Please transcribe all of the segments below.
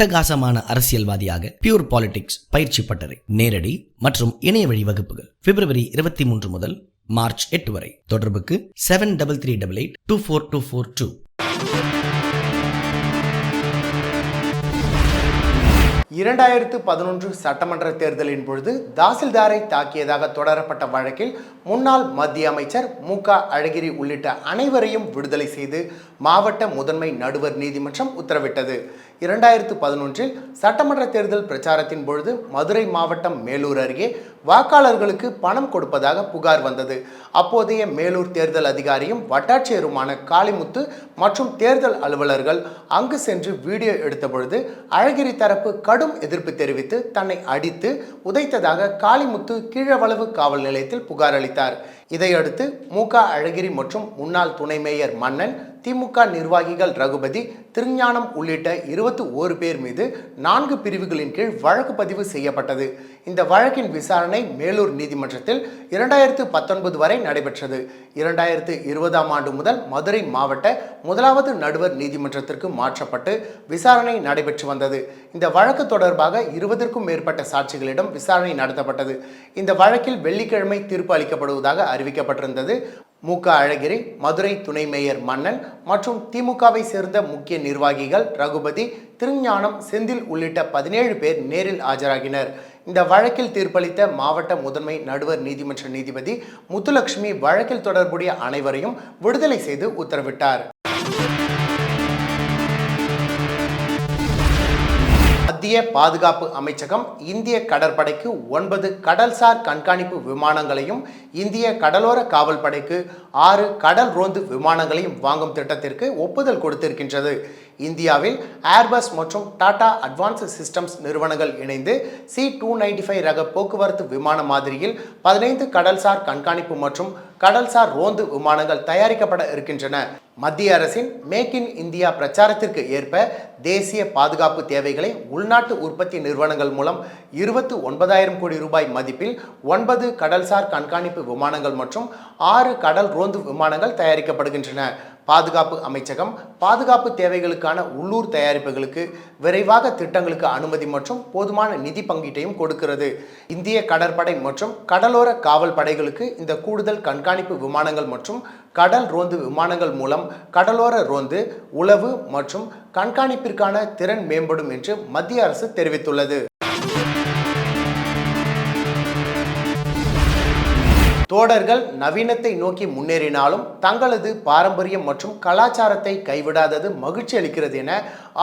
அட்டகாசமான அரசியல்வாதியாக pure politics பயிற்சி பட்டறை நேரடி மற்றும் இணைய வழி வகுப்புகள் பிப்ரவரி இருபத்தி மூன்று முதல் மார்ச் எட்டு வரை. தொடர்புக்கு seven double three double eight two four two four two இரண்டாயிரத்து பதினொன்று சட்டமன்ற தேர்தலின் பொழுது தாசில்தாரை தாக்கியதாக தொடரப்பட்ட வழக்கில் முன்னாள் மத்திய அமைச்சர் மு க அழகிரி உள்ளிட்ட அனைவரையும் விடுதலை செய்து மாவட்ட முதன்மை நடுவர் நீதிமன்றம் உத்தரவிட்டது. இரண்டாயிரத்து பதினொன்றில் சட்டமன்ற தேர்தல் பிரச்சாரத்தின் பொழுது மதுரை மாவட்டம் மேலூர் அருகே வாக்காளர்களுக்கு பணம் கொடுப்பதாக புகார் வந்தது. அப்போதைய மேலூர் தேர்தல் அதிகாரியும் வட்டாட்சியருமான காளிமுத்து மற்றும் தேர்தல் அலுவலர்கள் அங்கு சென்று வீடியோ எடுத்த பொழுது அழகிரி தரப்பு கடும் எதிர்ப்பு தெரிவித்து தன்னை அடித்து உதைத்ததாக காளிமுத்து கீழவளவு காவல் நிலையத்தில் புகார் அளித்தார். இதையடுத்து மு க அழகிரி மற்றும் முன்னாள் துணை மேயர் மன்னன் திமுக நிர்வாகிகள் ரகுபதி திருஞானம் உள்ளிட்ட இருபத்தி ஓரு பேர் மீது நான்கு பிரிவுகளின் கீழ் வழக்கு பதிவு செய்யப்பட்டது. இந்த வழக்கின் விசாரணை மேலூர் நீதிமன்றத்தில் இரண்டாயிரத்து பத்தொன்பது வரை நடைபெற்றது. இரண்டாயிரத்து இருபதாம் ஆண்டு முதல் மதுரை மாவட்ட முதலாவது நடுவர் நீதிமன்றத்திற்கு மாற்றப்பட்டு விசாரணை நடைபெற்று வந்தது. இந்த வழக்கு தொடர்பாக இருபதற்கும் மேற்பட்ட சாட்சிகளிடம் விசாரணை நடத்தப்பட்டது. இந்த வழக்கில் வெள்ளிக்கிழமை தீர்ப்பு அளிக்கப்படுவதாக அறிவிக்கப்பட்டிருந்தது. மு. க. அழகிரி மதுரை துணை மேயர் மன்னன் மற்றும் திமுகவை சேர்ந்த முக்கிய நிர்வாகிகள் ரகுபதி திருஞானம் செந்தில் உள்ளிட்ட பதினேழு பேர் நேரில் ஆஜராகினர். இந்த வழக்கில் தீர்ப்பளித்த மாவட்ட முதன்மை நடுவர் நீதிமன்ற நீதிபதி முத்துலட்சுமி வழக்கில் தொடர்புடைய அனைவரையும் விடுதலை செய்து உத்தரவிட்டார். மத்திய பாதுகாப்பு அமைச்சகம் இந்திய கடற்படைக்கு ஒன்பது கடல்சார் கண்காணிப்பு விமானங்களையும் இந்திய கடலோர காவல் படைக்கு ஆறு கடல் ரோந்து விமானங்களையும் வாங்கும் திட்டத்திற்கு ஒப்புதல் கொடுத்திருக்கின்றது. இந்தியாவில் ஏர்பஸ் மற்றும் டாடா அட்வான்ஸ்டு சிஸ்டம்ஸ் நிறுவனங்கள் இணைந்து சி டூ நைன்டி ஃபைவ் ரக போக்குவரத்து விமான மாதிரியில் பதினைந்து கடல்சார் கண்காணிப்பு மற்றும் கடல்சார் ரோந்து விமானங்கள் தயாரிக்கப்பட இருக்கின்றன. மத்திய அரசின் மேக் இன் இந்தியா பிரச்சாரத்திற்கு ஏற்ப தேசிய பாதுகாப்பு தேவைகளை உள்நாட்டு உற்பத்தி நிறுவனங்கள் மூலம் இருபத்து ஒன்பதாயிரம் கோடி ரூபாய் மதிப்பில் ஒன்பது கடல்சார் கண்காணிப்பு விமானங்கள் மற்றும் ஆறு கடல் ரோந்து விமானங்கள் தயாரிக்கப்படுகின்றன. பாதுகாப்பு அமைச்சகம் பாதுகாப்பு தேவைகளுக்கான உள்ளூர் தயாரிப்புகளுக்கு விரைவாக திட்டங்களுக்கு அனுமதி மற்றும் போதுமான நிதி பங்கீட்டையும் கொடுக்கிறது. இந்திய கடற்படை மற்றும் கடலோர காவல் படைகளுக்கு இந்த கூடுதல் கண்காணிப்பு விமானங்கள் மற்றும் கடல் ரோந்து விமானங்கள் மூலம் கடலோர ரோந்து உளவு மற்றும் கண்காணிப்பிற்கான திறன் மேம்படும் என்று மத்திய அரசு தெரிவித்துள்ளது. தோடர்கள் நவீனத்தை நோக்கி முன்னேறினாலும் தங்களது பாரம்பரியம் மற்றும் கலாச்சாரத்தை கைவிடாதது மகிழ்ச்சி அளிக்கிறது என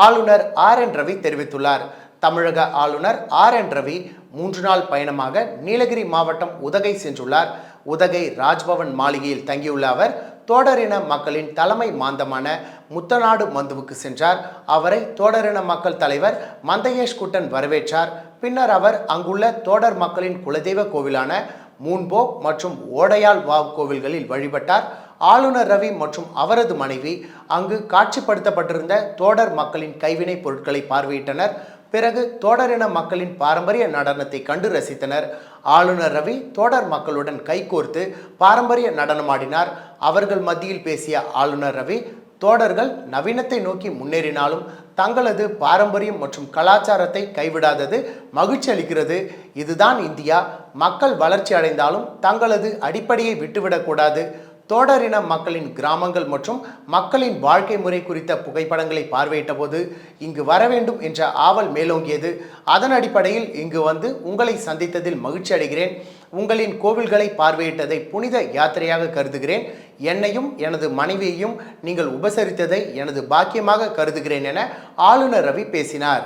ஆளுநர் ஆர் என் ரவி தெரிவித்துள்ளார். தமிழக ஆளுநர் ஆர் என் ரவி மூன்று நாள் பயணமாக நீலகிரி மாவட்டம் உதகை சென்றுள்ளார். உதகை ராஜ்பவன் மாளிகையில் தங்கியுள்ள அவர் தோடரின மக்களின் தலைமை மாந்தமான முத்தநாடு மந்துவுக்கு சென்றார். அவரை தோடரின மக்கள் தலைவர் மந்தையேஷ் குட்டன் வரவேற்றார். பின்னர் அவர் அங்குள்ள தோடர் மக்களின் குலதெய்வ கோவிலான மூன்போ மற்றும் ஓடையால் வாவ் கோவில்களில் வழிபட்டார். ஆளுநர் ரவி மற்றும் அவரது மனைவி அங்கு காட்சிப்படுத்தப்பட்டிருந்த தோடர் மக்களின் கைவினைப் பொருட்களை பார்வையிட்டனர். பிறகு தோடரின மக்களின் பாரம்பரிய நடனத்தை கண்டு ரசித்தனர். ஆளுநர் ரவி தோடர் மக்களுடன் கைகோர்த்து பாரம்பரிய நடனமாடினார். அவர்கள் மத்தியில் பேசிய ஆளுநர் ரவி தோடர்கள் நவீனத்தை நோக்கி முன்னேறினாலும் தங்களது பாரம்பரியம் மற்றும் கலாச்சாரத்தை கைவிடாதது மகிழ்ச்சி அளிக்கிறது. இதுதான் இந்தியா. மக்கள் வளர்ச்சி அடைந்தாலும் தங்களது அடிப்படையை விட்டுவிடக்கூடாது. தோடரின மக்களின் கிராமங்கள் மற்றும் மக்களின் வாழ்க்கை முறை குறித்த புகைப்படங்களை பார்வையிட்ட போது இங்கு வர வேண்டும் என்ற ஆவல் மேலோங்கியது. அதன் அடிப்படையில் இங்கு வந்து உங்களை சந்தித்ததில் மகிழ்ச்சி அடைகிறேன். உங்களின் கோவில்களை பார்வையிட்டதை புனித யாத்திரையாக கருதுகிறேன். என்னையும் எனது மனைவியையும் நீங்கள் உபசரித்ததை எனது பாக்கியமாக கருதுகிறேன் என ஆளுநர் ரவி பேசினார்.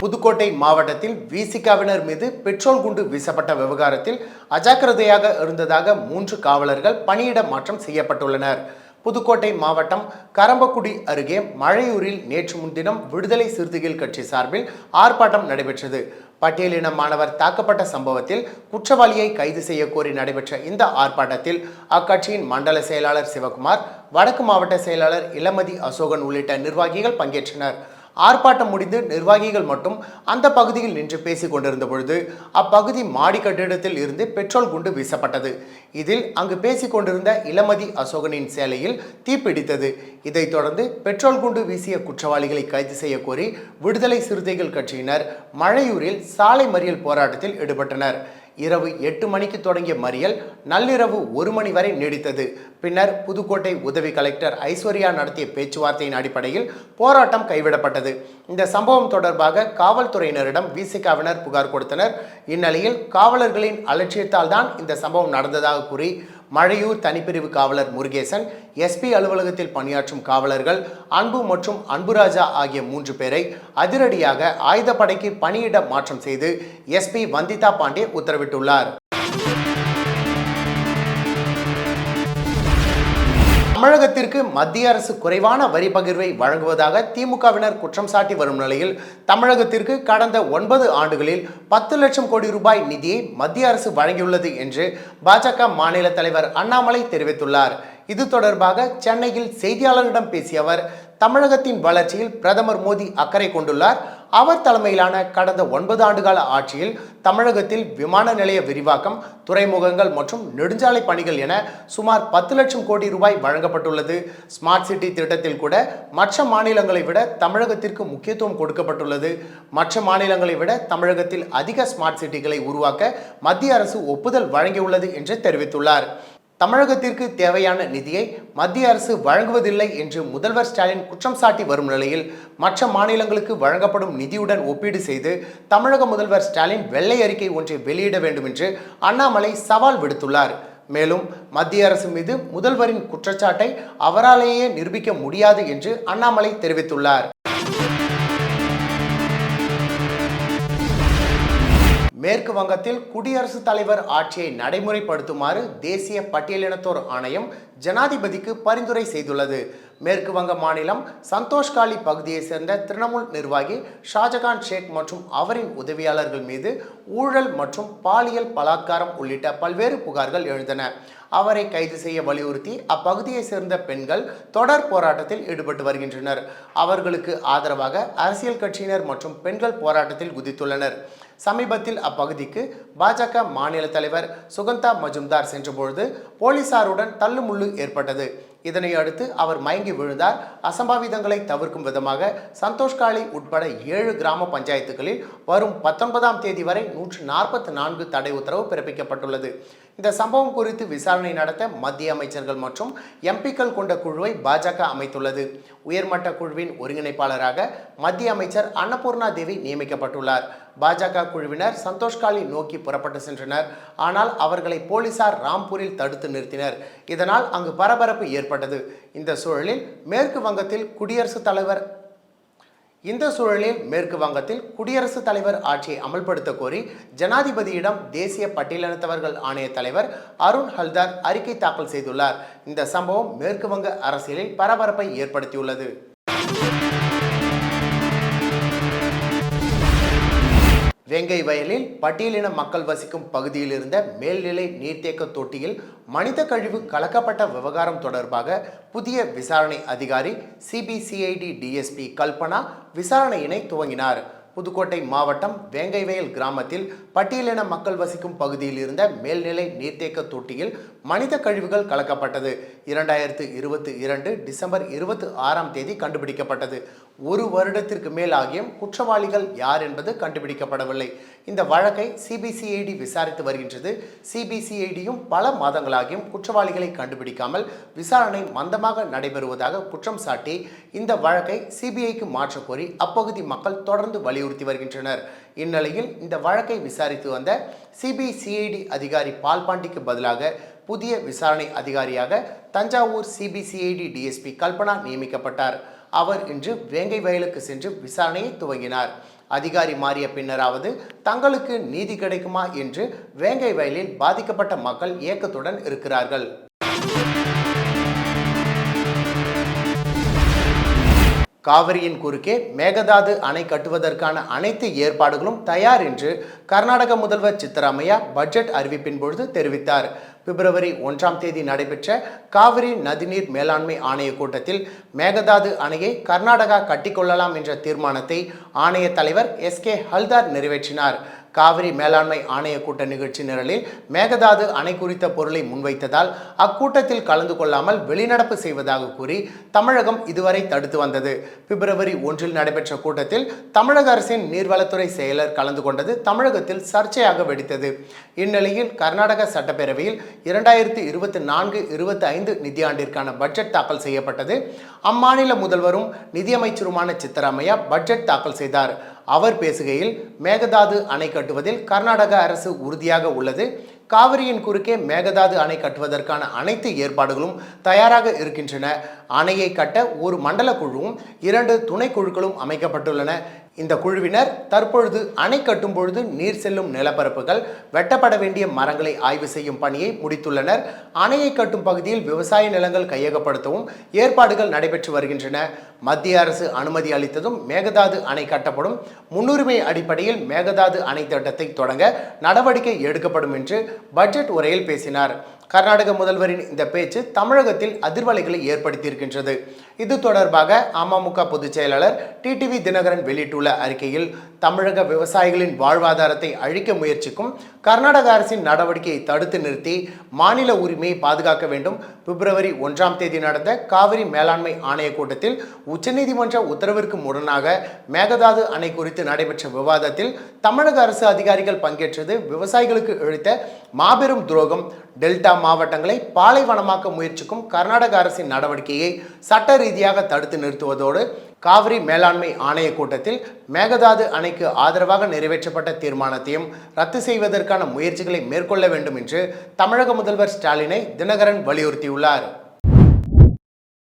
புதுக்கோட்டை மாவட்டத்தில் விசிகாவினர் மீது பெட்ரோல் குண்டு வீசப்பட்ட விவகாரத்தில் அஜாக்கிரதையாக இருந்ததாக மூன்று காவலர்கள் பணியிட மாற்றம் செய்யப்பட்டுள்ளனர். புதுக்கோட்டை மாவட்டம் கரம்பக்குடி அருகே மழையூரில் நேற்று முன்தினம் விடுதலை சிறுத்தைகள் கட்சி சார்பில் ஆர்ப்பாட்டம் நடைபெற்றது. பட்டியலின மாணவர் தாக்கப்பட்ட சம்பவத்தில் குற்றவாளியை கைது செய்ய கோரி நடைபெற்ற இந்த ஆர்ப்பாட்டத்தில் அக்கட்சியின் மண்டல செயலாளர் சிவகுமார் வடக்கு மாவட்ட செயலாளர் இளமதி அசோகன் உள்ளிட்ட நிர்வாகிகள் பங்கேற்றனர். ஆர்ப்பாட்டம் முடிந்து நிர்வாகிகள் மட்டும் அந்த பகுதியில் நின்று பேசிக் கொண்டிருந்த பொழுது அப்பகுதி மாடி கட்டிடத்தில் இருந்து பெட்ரோல் குண்டு வீசப்பட்டது. இதில் அங்கு பேசிக் கொண்டிருந்த இளமதி அசோகனின் சேலையில் தீப்பிடித்தது இதைத் தொடர்ந்து பெட்ரோல் குண்டு வீசிய குற்றவாளிகளை கைது செய்ய கோரி விடுதலை சிறுத்தைகள் கட்சியினர் மழையூரில் சாலை மறியல் போராட்டத்தில் ஈடுபட்டனர். இரவு எட்டு மணிக்கு தொடங்கிய மறியல் நள்ளிரவு ஒரு மணி வரை நீடித்தது. பின்னர் புதுக்கோட்டை உதவி கலெக்டர் ஐஸ்வர்யா நடத்திய பேச்சுவார்த்தையின் அடிப்படையில் போராட்டம் கைவிடப்பட்டது. இந்த சம்பவம் தொடர்பாக காவல்துறையினரிடம் விசிகாவினர் புகார் கொடுத்தனர். இந்நிலையில் காவலர்களின் அலட்சியத்தால் தான் இந்த சம்பவம் நடந்ததாக கூறி மழையூர் தனிப்பிரிவு காவலர் முருகேசன் எஸ்பி அலுவலகத்தில் பணியாற்றும் காவலர்கள் அன்பு மற்றும் அன்புராஜா ஆகிய மூன்று பேரை அதிரடியாக ஆயுதப்படைக்கு பணியிட மாற்றம் செய்து எஸ்பி வந்திதா பாண்டே உத்தரவிட்டுள்ளார். தமிழகத்திற்கு மத்திய அரசு குறைவான வரி பகிர்வை வழங்குவதாக திமுகவினர் குற்றம் சாட்டி வரும் நிலையில் தமிழகத்திற்கு கடந்த ஒன்பது ஆண்டுகளில் பத்து லட்சம் கோடி ரூபாய் நிதியை மத்திய அரசு வழங்கியுள்ளது என்று பாஜக மாநில தலைவர் அண்ணாமலை தெரிவித்துள்ளார். இது தொடர்பாக சென்னையில் செய்தியாளர்களிடம் பேசிய அவர் தமிழகத்தின் வளர்ச்சியில் பிரதமர் மோடி அக்கறை கொண்டுள்ளார். அவர் தலைமையிலான கடந்த ஒன்பது ஆண்டுகால ஆட்சியில் தமிழகத்தில் விமான நிலைய விரிவாக்கம் துறைமுகங்கள் மற்றும் நெடுஞ்சாலை பணிகள் என சுமார் பத்து லட்சம் கோடி ரூபாய் வழங்கப்பட்டுள்ளது. ஸ்மார்ட் சிட்டி திட்டத்தில் கூட மற்ற மாநிலங்களை விட தமிழகத்திற்கு முக்கியத்துவம் கொடுக்கப்பட்டுள்ளது. மற்ற மாநிலங்களை விட தமிழகத்தில் அதிக ஸ்மார்ட் சிட்டிகளை உருவாக்க மத்திய அரசு ஒப்புதல் வழங்கியுள்ளது என்று தெரிவித்துள்ளார். தமிழகத்திற்கு தேவையான நிதியை மத்திய அரசு வழங்குவதில்லை என்று முதல்வர் ஸ்டாலின் குற்றம் சாட்டி வரும் நிலையில் மற்ற மாநிலங்களுக்கு வழங்கப்படும் நிதியுடன் ஒப்பீடு செய்து தமிழக முதல்வர் ஸ்டாலின் வெள்ளை அறிக்கை ஒன்றை வெளியிட வேண்டும் என்று அண்ணாமலை சவால் விடுத்துள்ளார். மேலும் மத்திய அரசு மீது முதல்வரின் குற்றச்சாட்டை அவராலேயே நிரூபிக்க முடியாது என்று அண்ணாமலை தெரிவித்துள்ளார். மேற்கு வங்கத்தில் குடியரசுத் தலைவர் ஆட்சியை நடைமுறைப்படுத்துமாறு தேசிய பட்டியலினத்தோர் ஆணையம் ஜனாதிபதிக்கு பரிந்துரை செய்துள்ளது. மேற்கு வங்க மாநிலம் சந்தோஷ்காலி பகுதியைச் சேர்ந்த திரிணாமுல் நிர்வாகி ஷாஜகான் ஷேக் மற்றும் அவரின் உதவியாளர்கள் மீது ஊழல் மற்றும் பாலியல் பலாத்காரம் உள்ளிட்ட பல்வேறு புகார்கள் எழுந்தன. அவரை கைது செய்ய வலியுறுத்தி அப்பகுதியைச் சேர்ந்த பெண்கள் தொடர் போராட்டத்தில் ஈடுபட்டு வருகின்றனர். அவர்களுக்கு ஆதரவாக அரசியல் கட்சியினர் மற்றும் பெண்கள் போராட்டத்தில் குதித்துள்ளனர். சமீபத்தில் அப்பகுதிக்கு பாஜக மாநில தலைவர் சுகந்தா மஜும்தார் சென்றபொழுது போலீசாருடன் தள்ளுமுள்ளு ஏற்பட்டது. இதனை அடுத்து அவர் மயங்கி விழுந்தார். அசம்பாவிதங்களை தவிர்க்கும் விதமாக சந்தோஷ்காலி உட்பட ஏழு கிராம பஞ்சாயத்துகளில் வரும் பத்தொன்பதாம் தேதி வரை நூற்று நாற்பத்தி நான்கு தடை உத்தரவு பிறப்பிக்கப்பட்டுள்ளது. இந்த சம்பவம் குறித்து விசாரணை நடத்த மத்திய அமைச்சர்கள் மற்றும் எம்பிக்கள் கொண்ட குழுவை பாஜக அமைத்துள்ளது. உயர்மட்ட குழுவின் ஒருங்கிணைப்பாளராக மத்திய அமைச்சர் அன்னபூர்ணா தேவி நியமிக்கப்பட்டுள்ளார். பாஜக குழுவினர் சந்தோஷ்காலி நோக்கி புறப்பட்டு சென்றனர். ஆனால் அவர்களை போலீசார் ராம்பூரில் தடுத்து நிறுத்தினர். இதனால் அங்கு பரபரப்பு ஏற்பட்டது. இந்த சூழலில் மேற்கு வங்கத்தில் குடியரசுத் தலைவர் இந்த சூழலில் மேற்கு வங்கத்தில் குடியரசுத் தலைவர் ஆட்சியை அமல்படுத்த கோரி ஜனாதிபதியிடம் தேசிய பட்டியலினத்தவர்கள் ஆணைய தலைவர் அருண் ஹல்தார் அறிக்கை தாக்கல் செய்துள்ளார். இந்த சம்பவம் மேற்கு வங்க அரசியலில் பரபரப்பை ஏற்படுத்தியுள்ளது. வேங்கை வயலில் பட்டியலின மக்கள் வசிக்கும் பகுதியில் இருந்த மேல்நிலை நீர்த்தேக்க தொட்டியில் மனித கழிவு கலக்கப்பட்ட விவகாரம் தொடர்பாக புதிய விசாரணை அதிகாரி சிபிசிஐடி டிஎஸ்பி கல்பனா விசாரணையினை துவங்கினார். புதுக்கோட்டை மாவட்டம் வேங்கைவயல் கிராமத்தில் பட்டியலின மக்கள் வசிக்கும் பகுதியில் இருந்த மேல்நிலை நீர்த்தேக்க தொட்டியில் மனித கழிவுகள் கலக்கப்பட்டது. இரண்டாயிரத்து இருபத்தி இரண்டு டிசம்பர் இருபத்தி ஆறாம் தேதி கண்டுபிடிக்கப்பட்டது. ஒரு வருடத்திற்கு மேல் ஆகியும் குற்றவாளிகள் யார் என்பது கண்டுபிடிக்கப்படவில்லை. இந்த வழக்கை சிபிசிஐடி விசாரித்து வருகின்றது. சிபிசிஐடியும் பல மாதங்களாகியும் குற்றவாளிகளை கண்டுபிடிக்காமல் விசாரணை மந்தமாக நடைபெறுவதாக குற்றம் சாட்டி இந்த வழக்கை சிபிஐக்கு மாற்றக் கோரி அப்பகுதி மக்கள் தொடர்ந்து வலியுறுத்தி வருகின்றனர். இந்நிலையில் இந்த வழக்கை விசாரித்து வந்த சிபிசிஐடி அதிகாரி பால்பாண்டிக்கு பதிலாக புதிய விசாரணை அதிகாரியாக தஞ்சாவூர் சிபிசிஐடி டிஎஸ்பி கல்பனா நியமிக்கப்பட்டார். அவர் இன்று வேங்கை வயலுக்கு சென்று விசாரணையை துவங்கினார். அதிகாரி மாறிய பின்னராவது தங்களுக்கு நீதி கிடைக்குமா? என்று வேங்கை வயலில் பாதிக்கப்பட்ட மக்கள் ஏக்கத்துடன் இருக்கிறார்கள். காவிரியின் குறுக்கே மேகதாது அணை கட்டுவதற்கான அனைத்து ஏற்பாடுகளும் தயார் என்று கர்நாடக முதல்வர் சித்தராமையா பட்ஜெட் அறிவிப்பின் பொழுது தெரிவித்தார். பிப்ரவரி ஒன்றாம் தேதி நடைபெற்ற காவிரி நதிநீர் மேலாண்மை ஆணைய கூட்டத்தில் மேகதாது அணையை கர்நாடகா கட்டிக்கொள்ளலாம் என்ற தீர்மானத்தை ஆணைய தலைவர் எஸ் கே ஹல்தார் நிறைவேற்றினார். காவிரி மேலாண்மை ஆணைய கூட்ட நிகழ்ச்சி நிரலில் மேகதாது அணை குறித்த பொருளை முன்வைத்ததால் அக்கூட்டத்தில் கலந்து கொள்ளாமல் வெளிநடப்பு செய்வதாக கூறி தமிழகம் இதுவரை தடுத்து வந்தது. பிப்ரவரி ஒன்றில் நடைபெற்ற கூட்டத்தில் தமிழக அரசின் நீர்வளத்துறை செயலர் கலந்து கொண்டது தமிழகத்தில் சர்ச்சையாக வெடித்தது. இந்நிலையில் கர்நாடக சட்டப்பேரவையில் இரண்டாயிரத்தி இருபத்தி நான்கு இருபத்தி ஐந்து நிதியாண்டிற்கான பட்ஜெட் தாக்கல் செய்யப்பட்டது. அம்மாநில முதல்வரும் நிதியமைச்சருமான சித்தராமையா பட்ஜெட் தாக்கல் செய்தார். அவர் பேசுகையில் மேகதாது அணை கட்டுவதில் கர்நாடக அரசு உறுதியாக உள்ளது. காவிரியின் குறுக்கே மேகதாது அணை கட்டுவதற்கான அனைத்து ஏற்பாடுகளும் தயாராக இருக்கின்றன. அணையை கட்ட ஒரு மண்டல குழுவும் இரண்டு துணைக்குழுக்களும் அமைக்கப்பட்டுள்ளன. இந்த குழுவினர் தற்பொழுது அணை கட்டும் பொழுது நீர் செல்லும் நிலப்பரப்புகள் வெட்டப்பட வேண்டிய மரங்களை ஆய்வு செய்யும் பணியை முடித்துள்ளனர். அணையை கட்டும் பகுதியில் விவசாய நிலங்கள் கையகப்படுத்தவும் ஏற்பாடுகள் நடைபெற்று வருகின்றன. மத்திய அரசு அனுமதி அளித்ததும் மேகதாது அணை கட்டப்படும். முன்னுரிமை அடிப்படையில் மேகதாது அணை திட்டத்தை தொடங்க நடவடிக்கை எடுக்கப்படும் என்று பட்ஜெட் உரையில் பேசினார். கர்நாடக முதல்வரின் இந்த பேச்சு தமிழகத்தில் அதிர்வலைகளை ஏற்படுத்தியிருக்கின்றது. இது தொடர்பாக அமமுக பொதுச் செயலாளர் டிடிவி தினகரன் வெளியிட்டுள்ள அறிக்கையில் தமிழக விவசாயிகளின் வாழ்வாதாரத்தை அழிக்க முயற்சிக்கும் கர்நாடக அரசின் நடவடிக்கையை தடுத்து நிறுத்தி மாநில உரிமையை பாதுகாக்க வேண்டும். பிப்ரவரி ஒன்றாம் தேதி நடந்த காவிரி மேலாண்மை ஆணைய கூட்டத்தில் உச்சநீதிமன்ற உத்தரவிற்கு முரணாக மேகதாது அணை குறித்து நடைபெற்ற விவாதத்தில் தமிழக அரசு அதிகாரிகள் பங்கேற்றது. விவசாயிகளுக்கு இழைத்த மாபெரும் துரோகம் டெல்டா மாவட்டங்களை பாலைவனமாக்க முயற்சிக்கும் கர்நாடக அரசின் நடவடிக்கையை சட்ட ரீதியாக தடுத்து நிறுத்துவதோடு காவிரி மேலாண்மை ஆணைய கூட்டத்தில் மேகதாது அணைக்கு ஆதரவாக நிறைவேற்றப்பட்ட தீர்மானத்தையும் ரத்து செய்வதற்கான முயற்சிகளை மேற்கொள்ள வேண்டும் என்று தமிழக முதல்வர் ஸ்டாலினை தினகரன் வலியுறுத்தியுள்ளார்.